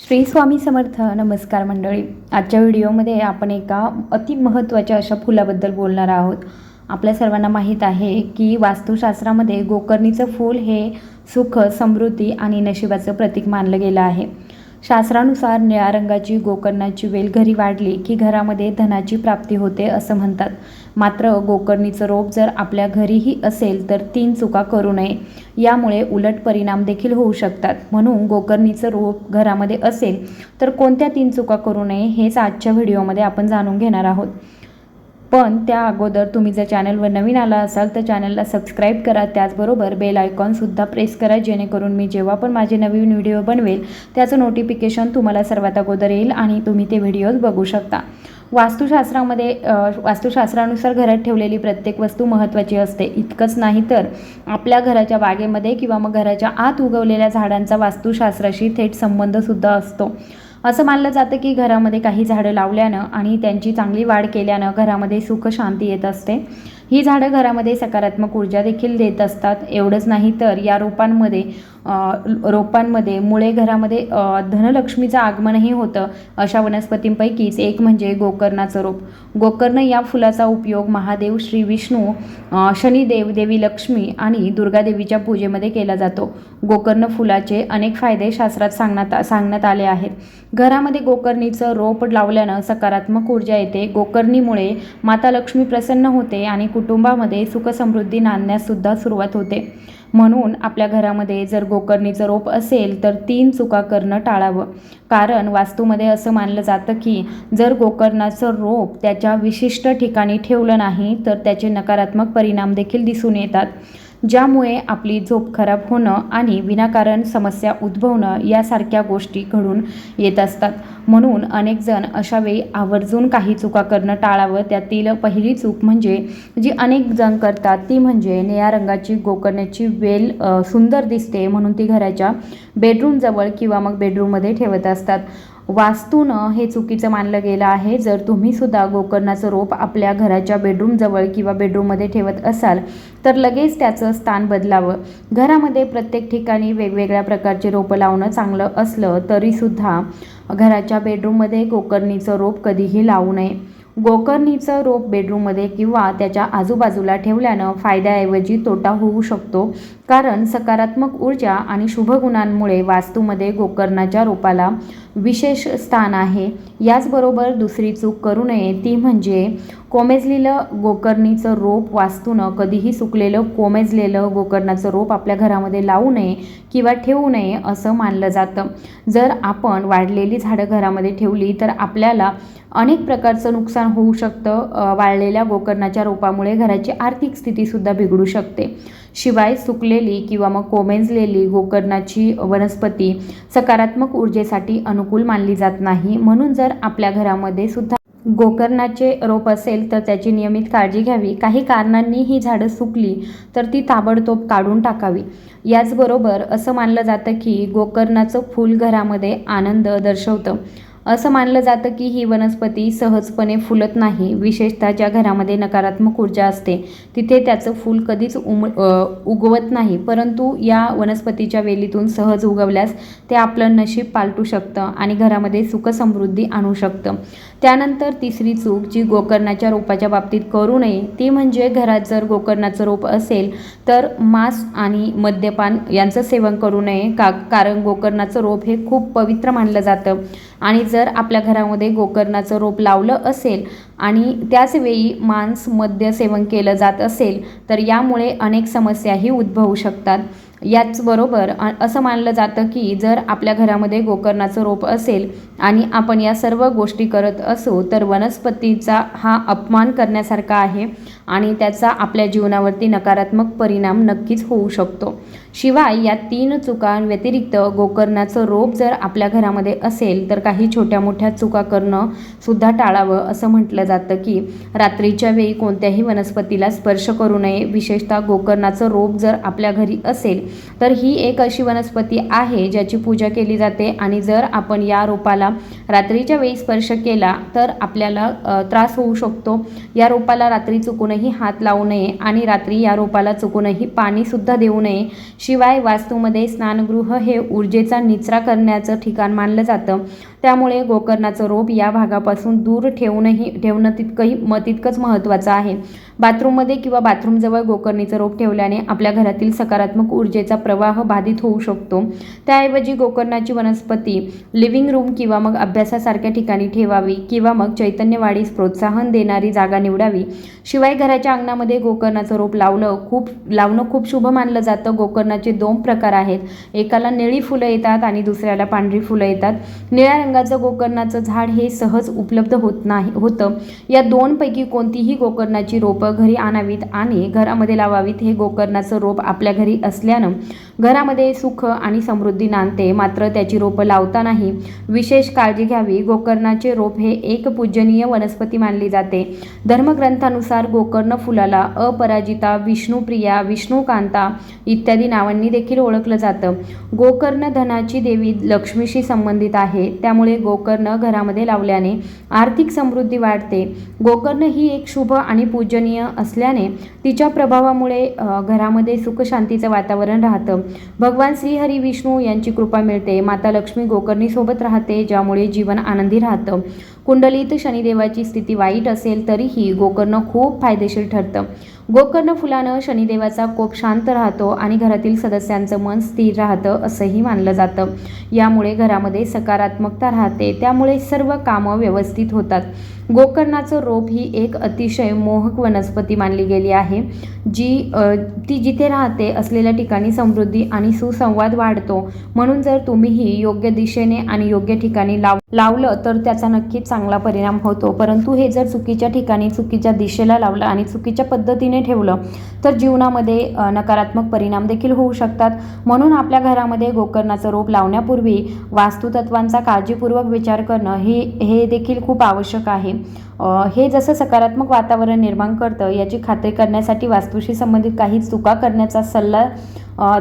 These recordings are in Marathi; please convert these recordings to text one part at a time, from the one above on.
श्री स्वामी समर्थ नमस्कार मंडळी. आजच्या व्हिडिओमध्ये आपण एका अति महत्त्वाच्या अशा फुलाबद्दल बोलणार आहोत. आपल्या सर्वांना माहीत आहे की वास्तुशास्त्रामध्ये गोकर्णीचं फूल हे सुख समृद्धी आणि नशिबाचं प्रतीक मानलं गेलं आहे. शास्त्रानुसार निळ्या रंगाची गोकर्णाची वेल घरी वाढली की घरामध्ये धनाची प्राप्ती होते असं म्हणतात. मात्र गोकर्णीचं रोप जर आपल्या घरीही असेल तर तीन चुका करू नये. यामुळे उलट परिणाम देखील होऊ शकतात. म्हणून गोकर्णीचं रोप घरामध्ये असेल तर कोणत्या तीन चुका करू नये हेच आजच्या व्हिडिओमध्ये आपण जाणून घेणार आहोत. पण त्या अगोदर तुम्ही जर चॅनलवर नवीन आला असाल तर चॅनलला सबस्क्राईब करा. त्याचबरोबर बेल आयकॉनसुद्धा प्रेस करा जेणेकरून मी जेव्हा पण माझे नवीन व्हिडिओ बनवेल त्याचं नोटिफिकेशन तुम्हाला सर्वात अगोदर येईल आणि तुम्ही ते व्हिडिओज बघू शकता. वास्तुशास्त्रामध्ये वास्तुशास्त्रानुसार घरात ठेवलेली प्रत्येक वस्तू महत्त्वाची असते. इतकंच नाही तर आपल्या घराच्या बागेमध्ये किंवा मग घराच्या आत उगवलेल्या झाडांचा वास्तुशास्त्राशी थेट संबंधसुद्धा असतो. असं मानलं जातं की घरामध्ये काही झाडं लावल्यानं आणि त्यांची चांगली वाढ केल्यानं घरामध्ये सुख शांती येत असते. ही झाडं घरामध्ये सकारात्मक ऊर्जा देखील देत असतात. एवढंच नाही तर या रोपांमध्ये रोपांमध्ये मुळे घरामध्ये धनलक्ष्मीचं आगमनही होतं अशा वनस्पतींपैकीच. एक म्हणजे गोकर्णाचं रोप. गोकर्ण या फुलाचा उपयोग महादेव श्री विष्णू शनिदेव देवी लक्ष्मी आणि दुर्गादेवीच्या पूजेमध्ये केला जातो. गोकर्ण फुलाचे अनेक फायदे शास्त्रात सांगण्यात सांगण्यात आले आहेत. घरामध्ये गोकर्णीचं रोप लावल्यानं सकारात्मक ऊर्जा येते. गोकर्णीमुळे माता लक्ष्मी प्रसन्न होते आणि कुटुंबामध्ये सुखसमृद्धी नांदण्याससुद्धा सुरुवात होते. म्हणून आपल्या घरामध्ये जर गोकर्णीचं रोप असेल तर तीन चुका करणं टाळावं. कारण वास्तूमध्ये असं मानलं जातं की जर गोकर्णाचं रोप त्याच्या विशिष्ट ठिकाणी ठेवलं नाही तर त्याचे नकारात्मक परिणाम देखील दिसून येतात. ज्यामुळे आपली झोप खराब होणं आणि विनाकारण समस्या उद्भवणं यासारख्या गोष्टी घडून येत असतात. म्हणून अनेक जण आवर्जून काही चुका करणं टाळावं. त्यातील पहिली चूक म्हणजे जी अनेक जण करतात ती म्हणजे निळ्या रंगाची गोकर्णाची वेल सुंदर दिसते म्हणून ती घराच्या बेडरूमजवळ किंवा मग बेडरूममध्ये ठेवत असतात. वास्तूनं हे चुकीचं मानलं गेलं आहे. जर तुम्ही सुद्धा गोकर्णाचं रोप आपल्या घराच्या बेडरूमजवळ किंवा बेडरूममध्ये ठेवत असाल तर लगेच त्याचं स्थान बदलावं. घरामध्ये प्रत्येक ठिकाणी वेगवेगळ्या प्रकारचे रोपं लावणं चांगलं असलं तरीसुद्धा घराच्या बेडरूममध्ये गोकर्णीचं रोप कधीही लावू नये. गोकर्णीचं रोप बेडरूममध्ये किंवा त्याच्या आजूबाजूला ठेवल्यानं फायद्याऐवजी तोटा होऊ शकतो. कारण सकारात्मक ऊर्जा आणि शुभगुणांमुळे वास्तूमध्ये गोकर्णाच्या रोपाला विशेष स्थान आहे. याचबरोबर दुसरी चूक करू नये ती म्हणजे कोमेजलेलं गोकर्णीचं रोप वास्तूनं कधीही सुकलेलं कोमेजलेलं गोकर्णाचं रोप आपल्या घरामध्ये लावू नये किंवा ठेवू नये असं मानलं जातं. जर आपण वाढलेली झाडं घरामध्ये ठेवली तर आपल्याला अनेक प्रकारचं नुकसान होऊ शकतं. वाळलेल्या गोकर्णाच्या रोपामुळे घराची आर्थिक स्थितीसुद्धा बिघडू शकते. शिवाय सुकलेली किंवा मग कोमेजलेली गोकर्णाची वनस्पती सकारात्मक ऊर्जेसाठी अनुकूल मानली जात नाही. म्हणून जर आपल्या घरामध्ये सुद्धा गोकर्णाचे रोप असेल तर त्याची नियमित काळजी घ्यावी. काही कारणांनी ही झाडं सुकली तर ती ताबडतोब काढून टाकावी. याचबरोबर असं मानलं जातं की गोकर्णाचं फूल घरामध्ये आनंद दर्शवतं. असं मानलं जातं की ही वनस्पती सहजपणे फुलत नाही. विशेषतः ज्या घरामध्ये नकारात्मक ऊर्जा असते तिथे त्याचं फूल कधीच उम उगवत नाही. परंतु या वनस्पतीच्या वेलीतून सहज उगवल्यास ते आपलं नशीब पालटू शकतं आणि घरामध्ये सुखसमृद्धी आणू शकतं. त्यानंतर तिसरी चूक जी गोकर्णाच्या रोपाच्या बाबतीत करू नये ती म्हणजे घरात जर गोकर्णाचं रोप असेल तर मांस आणि मद्यपान यांचं सेवन करू नये का कारण गोकर्णाचं रोप हे खूप पवित्र मानलं जातं. आणि जर आपल्या घरामध्ये गोकर्णाचं रोप लावलं असेल आणि त्याच वेळी मांस मद्य सेवन केलं जात असेल तर यामुळे अनेक समस्याही उद्भवू शकतात. याचबरोबर असं मानलं जातं की जर आपल्या घरामध्ये गोकर्णाचं रोप असेल आणि आपण या सर्व गोष्टी करत असू तर वनस्पतीचा हा अपमान करण्यासारखा आहे आणि त्याचा आपल्या जीवनावरती नकारात्मक परिणाम नक्कीच होऊ शकतो. शिवाय या तीन चुकांव्यतिरिक्त गोकर्णाचं रोप जर आपल्या घरामध्ये असेल तर काही छोट्या मोठ्या चुका करणं सुद्धा टाळावं असं म्हटलं जातं की रात्रीच्या वेळी कोणत्याही वनस्पतीला स्पर्श करू नये. विशेषतः गोकर्णाचं रोप जर आपल्या घरी असेल तर ही एक अशी वनस्पती आहे ज्याची पूजा केली जाते आणि जर आपण या रोपाला रात्रीच्या वेळी स्पर्श केला तर आपल्याला त्रास होऊ शकतो. या रोपाला रात्री चुकूनही हात लावू नये आणि रात्री या रोपाला चुकूनही पाणीसुद्धा देऊ नये. शिवाय वास्तूमध्ये स्नानगृह हे ऊर्जेचा निचरा करण्याचं ठिकाण मानलं जातं. त्यामुळे गोकर्णाचं रोप या भागापासून दूर ठेवूनही ठेवणं तितकंही म तितकंच महत्त्वाचं आहे. बाथरूममध्ये किंवा बाथरूमजवळ गोकर्णीचं रोप ठेवल्याने आपल्या घरातील सकारात्मक ऊर्जेचा प्रवाह बाधित होऊ शकतो. त्याऐवजी गोकर्णाची वनस्पती लिव्हिंग रूम किंवा मग अभ्यासासारख्या ठिकाणी ठेवावी किंवा मग चैतन्यवाढीस प्रोत्साहन देणारी जागा निवडावी. शिवाय घराच्या अंगणामध्ये गोकर्णाचं रोप लावलं खूप लावणं खूप शुभ मानलं जातं. गोकर्णाचे दोन प्रकार आहेत. एकाला निळी फुलं येतात आणि दुसऱ्याला पांढरी फुलं येतात. निळ्या रंगाचं गोकर्णाचं झाड हे सहज उपलब्ध होत नाही होतं. या दोनपैकी कोणतीही गोकर्णाची रोप घरी आणावीत आणि घरामध्ये लावावीत हे गोकर्णाचं रोप आपल्या घरी असल्यानं घरामध्ये सुख आणि समृद्धी नांदते. मात्र त्याची रोपं लावतानाही विशेष काळजी घ्यावी. गोकर्णाचे रोप हे एक पूजनीय वनस्पती मानली जाते. धर्मग्रंथानुसार गोकर्ण फुलाला अपराजिता विष्णुप्रिया विष्णुकांता इत्यादी नावांनी देखील ओळखलं जातं. गोकर्ण धनाची देवी लक्ष्मीशी संबंधित आहे. त्यामुळे गोकर्ण घरामध्ये लावल्याने आर्थिक समृद्धी वाढते. गोकर्ण ही एक शुभ आणि पूजनीय असल्याने तिच्या प्रभावामुळे घरामध्ये सुखशांतीचं वातावरण राहतं. भगवान श्रीहरी विष्णू यांची कृपा मिळते. माता लक्ष्मी गोकर्णीसोबत राहते ज्यामुळे जीवन आनंदी राहतं. कुंडलीत शनिदेवाची स्थिती वाईट असेल तरीही गोकर्ण खूप फायदेशीर ठरतं. गोकर्ण फुलानं शनिदेवाचा कोप शांत राहतो आणि घरातील सदस्यांचं मन स्थिर राहतं असंही मानलं जातं. यामुळे घरामध्ये सकारात्मकता राहते. त्यामुळे सर्व कामं व्यवस्थित होतात. गोकर्णाचं रोप ही एक अतिशय मोहक वनस्पती मानली गेली आहे. जी ती जिथे राहते असलेल्या ठिकाणी समृद्धी आणि सुसंवाद वाढतो. म्हणून जर तुम्हीही योग्य दिशेने आणि योग्य ठिकाणी लाव लावलं तर त्याचा नक्कीच चांगला परिणाम होतो. परंतु हे जर चुकीच्या ठिकाणी चुकीच्या दिशेला लावलं आणि चुकीच्या पद्धतीने ठेवलं तर जीवनामध्ये नकारात्मक परिणाम देखील होऊ शकतात. म्हणून आपल्या घरामध्ये गोकर्णाचं रोप लावण्यापूर्वी वास्तुतत्वांचा काळजीपूर्वक विचार करणं हे हे देखील खूप आवश्यक आहे. हे जसं सकारात्मक वातावरण निर्माण करतं याची खात्री करण्यासाठी वास्तूशी संबंधित काही चुका करण्याचा सल्ला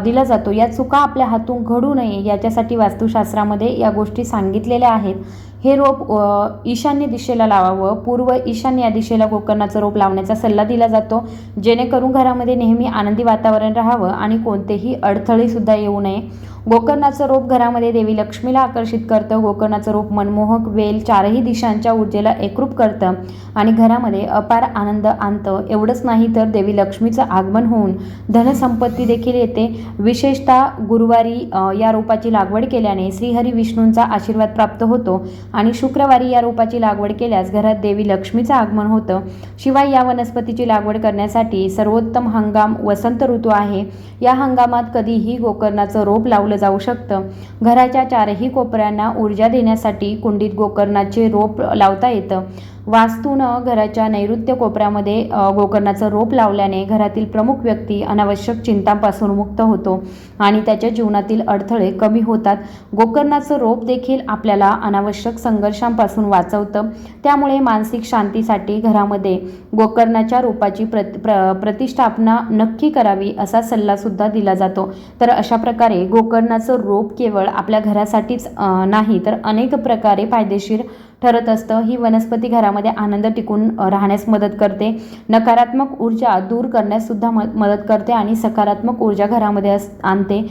दिला जातो. या चुका आपल्या हातून घडू नये याच्यासाठी वास्तुशास्त्रामध्ये या गोष्टी सांगितलेल्या आहेत. हे रोप ईशान्य दिशेला लावावं. पूर्व ईशान्य या दिशेला गोकर्णाचं रोप लावण्याचा सल्ला दिला जातो. जेणेकरून घरामध्ये नेहमी आनंदी वातावरण राहावं आणि कोणतेही अडथळेसुद्धा येऊ नये. गोकर्णाचं रोप घरामध्ये देवी लक्ष्मीला आकर्षित करतं. गोकर्णाचं रोप मनमोहक वेल चारही दिशांच्या ऊर्जेला एकरूप करतं आणि घरामध्ये अपार आनंद आणतं. एवढंच नाही तर देवी लक्ष्मीचं आगमन होऊन धनसंपत्ती देखील येते. विशेषतः गुरुवारी या रोपाची लागवड केल्याने श्रीहरी विष्णूंचा आशीर्वाद प्राप्त होतो. आणि शुक्रवारी या रोपाची लागवड केल्यास घरात देवी लक्ष्मीचं आगमन होतं. शिवाय या वनस्पतीची लागवड करण्यासाठी सर्वोत्तम हंगाम वसंत ऋतू आहे. या हंगामात कधीही गोकर्णाचं रोप लावलं जाऊ शकतं. घराच्या चारही कोपऱ्यांना ऊर्जा देण्यासाठी कुंडीत गोकर्णाचे रोप लावता येतं. वास्तूनं घराच्या नैऋत्य कोपऱ्यामध्ये गोकर्णाचं रोप लावल्याने घरातील प्रमुख व्यक्ती अनावश्यक चिंतांपासून मुक्त होतो आणि त्याच्या जीवनातील अडथळे कमी होतात. गोकर्णाचं रोप देखील आपल्याला अनावश्यक संघर्षांपासून वाचवतं. त्यामुळे मानसिक शांतीसाठी घरामध्ये गोकर्णाच्या रोपाची प्रत प्र प्रतिष्ठापना नक्की करावी असा सल्लासुद्धा दिला जातो. तर अशा प्रकारे गोकर्णाचं रोप केवळ आपल्या घरासाठीच नाही तर अनेक प्रकारे फायदेशीर ठरत असतं. ही वनस्पती घरामध्ये आनंद टिकून राहण्यास मदत करते. नकारात्मक ऊर्जा दूर करण्यास सुद्धा म मदत करते आणि सकारात्मक ऊर्जा घरामध्ये अस आणते.